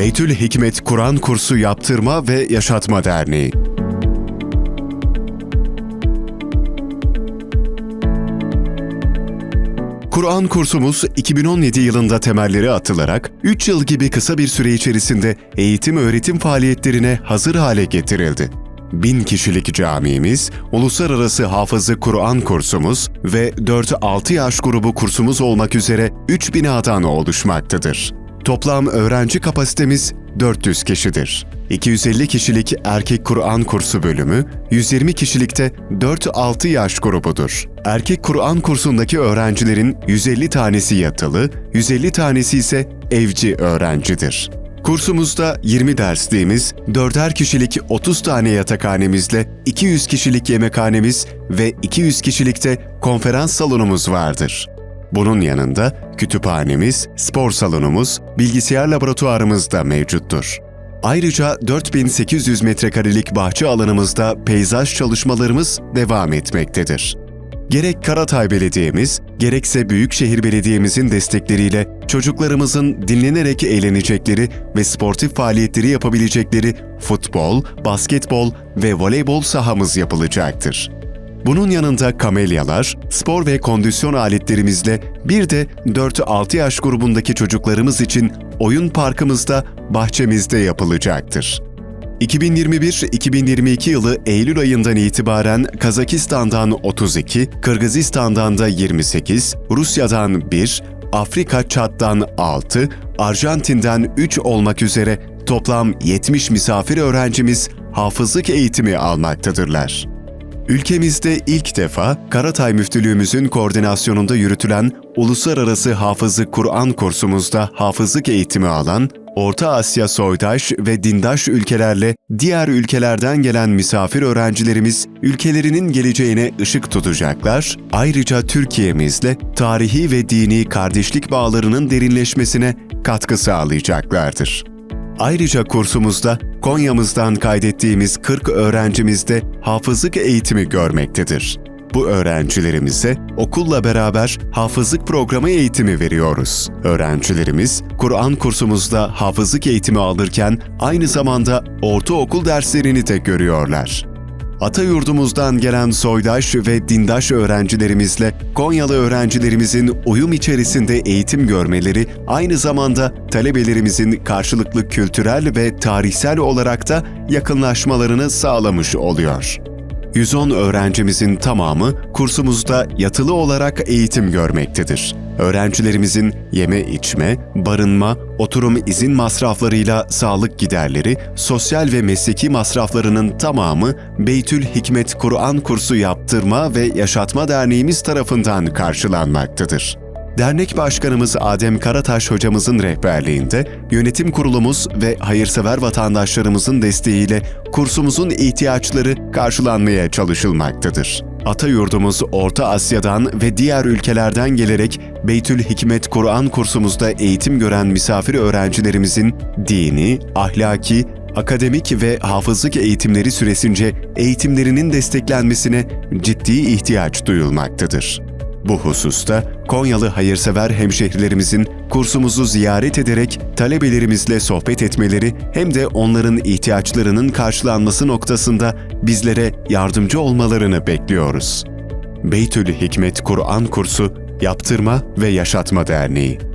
Beytül Hikmet Kur'an Kursu Yaptırma ve Yaşatma Derneği. Kur'an kursumuz 2017 yılında temelleri atılarak 3 yıl gibi kısa bir süre içerisinde eğitim öğretim faaliyetlerine hazır hale getirildi. Bin kişilik camimiz, uluslararası hafızı Kur'an kursumuz ve 4-6 yaş grubu kursumuz olmak üzere 3 binadan oluşmaktadır. Toplam öğrenci kapasitemiz 400 kişidir. 250 kişilik erkek Kur'an kursu bölümü, 120 kişilikte 4-6 yaş grubudur. Erkek Kur'an kursundaki öğrencilerin 150 tanesi yatılı, 150 tanesi ise evci öğrencidir. Kursumuzda 20 dersliğimiz, 4'er kişilik 30 tane yatakhanemizle 200 kişilik yemekhanemiz ve 200 kişilikte konferans salonumuz vardır. Bunun yanında kütüphanemiz, spor salonumuz, bilgisayar laboratuvarımız da mevcuttur. Ayrıca 4800 metrekarelik bahçe alanımızda peyzaj çalışmalarımız devam etmektedir. Gerek Karatay Belediye'miz, gerekse Büyükşehir Belediye'mizin destekleriyle çocuklarımızın dinlenerek eğlenecekleri ve sportif faaliyetleri yapabilecekleri futbol, basketbol ve voleybol sahamız yapılacaktır. Bunun yanında kamelyalar, spor ve kondisyon aletlerimizle bir de 4-6 yaş grubundaki çocuklarımız için oyun parkımızda, bahçemizde yapılacaktır. 2021-2022 yılı Eylül ayından itibaren Kazakistan'dan 32, Kırgızistan'dan da 28, Rusya'dan 1, Afrika Çat'tan 6, Arjantin'den 3 olmak üzere toplam 70 misafir öğrencimiz hafızlık eğitimi almaktadırlar. Ülkemizde ilk defa Karatay Müftülüğümüzün koordinasyonunda yürütülen Uluslararası Hafızlık Kur'an kursumuzda hafızlık eğitimi alan, Orta Asya soydaş ve dindaş ülkelerle diğer ülkelerden gelen misafir öğrencilerimiz ülkelerinin geleceğine ışık tutacaklar, ayrıca Türkiye'mizle tarihi ve dini kardeşlik bağlarının derinleşmesine katkı sağlayacaklardır. Ayrıca kursumuzda Konya'mızdan kaydettiğimiz 40 öğrencimiz de hafızlık eğitimi görmektedir. Bu öğrencilerimize okulla beraber hafızlık programı eğitimi veriyoruz. Öğrencilerimiz Kur'an kursumuzda hafızlık eğitimi alırken aynı zamanda ortaokul derslerini de görüyorlar. Ata yurdumuzdan gelen soydaş ve dindaş öğrencilerimizle Konyalı öğrencilerimizin uyum içerisinde eğitim görmeleri aynı zamanda talebelerimizin karşılıklı kültürel ve tarihsel olarak da yakınlaşmalarını sağlamış oluyor. 110 öğrencimizin tamamı kursumuzda yatılı olarak eğitim görmektedir. Öğrencilerimizin yeme içme, barınma, oturum izin masraflarıyla sağlık giderleri, sosyal ve mesleki masraflarının tamamı Beytül Hikmet Kur'an kursu yaptırma ve yaşatma derneğimiz tarafından karşılanmaktadır. Dernek Başkanımız Adem Karataş hocamızın rehberliğinde yönetim kurulumuz ve hayırsever vatandaşlarımızın desteğiyle kursumuzun ihtiyaçları karşılanmaya çalışılmaktadır. Ata yurdumuz Orta Asya'dan ve diğer ülkelerden gelerek Beytül Hikmet Kur'an kursumuzda eğitim gören misafir öğrencilerimizin dini, ahlaki, akademik ve hafızlık eğitimleri süresince eğitimlerinin desteklenmesine ciddi ihtiyaç duyulmaktadır. Bu hususta Konyalı hayırsever hemşehrilerimizin kursumuzu ziyaret ederek talebelerimizle sohbet etmeleri hem de onların ihtiyaçlarının karşılanması noktasında bizlere yardımcı olmalarını bekliyoruz. Beytül Hikmet Kur'an Kursu Yaptırma ve Yaşatma Derneği